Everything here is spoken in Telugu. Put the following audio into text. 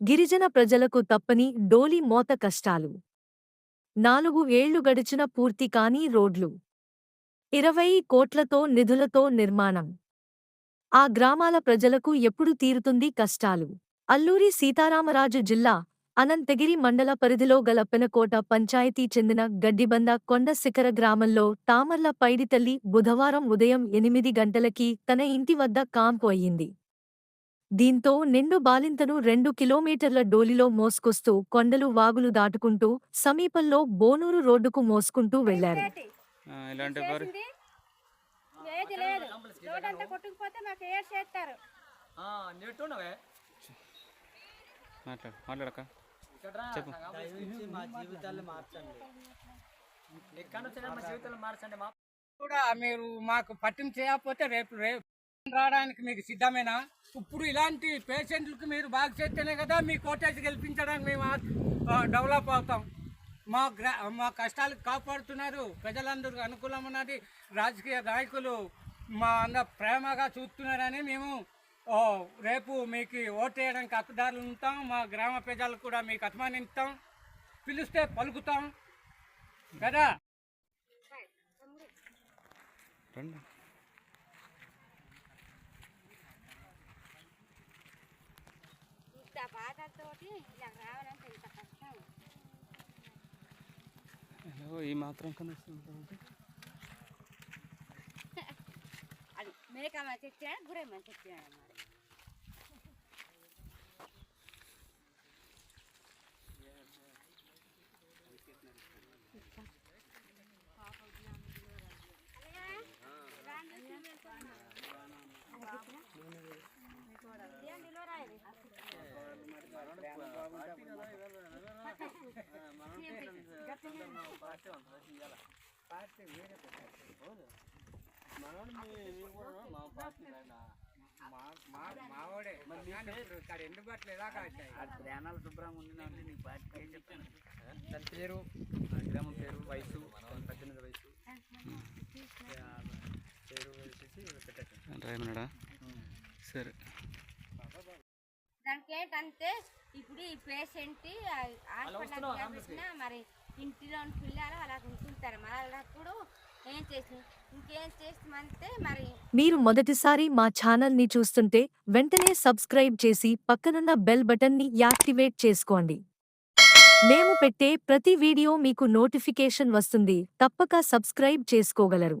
గిరిజన ప్రజలకు తప్పని డోలి మోత కష్టాలు. నాలుగు ఏళ్ళు గడిచిన పూర్తి కాని రోడ్లు. ఇరవై కోట్లతో నిధులతో నిర్మాణం. ఆ గ్రామాల ప్రజలకు ఎప్పుడు తీరుతుంది కష్టాలు. అల్లూరి సీతారామరాజు జిల్లా అనంతగిరి మండల పరిధిలో గల పెనకోట పంచాయతీ చెందిన గడ్డిబంద కొండ శిఖర గ్రామంలో తామర్ల పైడితల్లి బుధవారం ఉదయం ఎనిమిది గంటలకి తన ఇంటి వద్ద కాంపు అయ్యింది. దీంతో నిండు బాలింతను రెండు కిలోమీటర్ల డోలిలో మోసుకొస్తూ కొండలు వాగులు దాటుకుంటూ సమీపంలో బోనూరు రోడ్డుకు మోసుకుంటూ వెళ్ళారు కూడా మీరు మాకు పట్టింపు చేయకపోతే రేపు రేపు రావడానికి మీకు సిద్ధమేనా? ఇప్పుడు ఇలాంటి పేషెంట్లకు మీరు బాగా చేస్తేనే కదా మీ కోటేజ్ గెలిపించడానికి మేము డెవలప్ అవుతాం. మా గ్రా మా కష్టాలు కాపాడుతున్నారు. ప్రజలందరూ అనుకూలం ఉన్నది. రాజకీయ నాయకులు మా అంద ప్రేమగా చూస్తున్నారని మేము రేపు మీకు ఓటు వేయడానికి హక్కుదారులు ఉంటాం. మా గ్రామ ప్రజలు కూడా మీకు అభిమానిస్తాం. పిలిస్తే పలుకుతాం. కదా? ఇంత బాధతోటి ఇలా రావాలంటే ఇంత కష్టం ఎలాగో ఈ మాత్రం కన్నా వస్తుంది అది మేక మంచి ఇచ్చాడు గురే మంచి ఇచ్చాడు మరి మావాడే ఇక్కడ ఎందుకు అట్లా ఎలా కాచాయి ప్రాణాలు శుభ్రంగా ఉండినంటే నీకు పార్టీ ఏం చెప్తాను దాని పేరు గ్రామం పేరు వయసు పద్దెనిమిది వయసు పేరు వచ్చేసి పెట్టచ్చు సరే. దానికి ఏంటంటే ఇప్పుడు ఈ పేషెంట్ హాస్పిటల్ మరి ఇంటిలో పిల్లలు అలా ఉంటుంటారు. మరి ఏం చేసి ఇంకేం చేస్తామంటే మరి మీరు మొదటిసారి మా ఛానల్ని చూస్తుంటే వెంటనే సబ్స్క్రైబ్ చేసి పక్కనున్న బెల్ బటన్ని యాక్టివేట్ చేసుకోండి. మేము పెట్టే ప్రతి వీడియో మీకు నోటిఫికేషన్ వస్తుంది. తప్పక సబ్స్క్రైబ్ చేసుకోగలరు.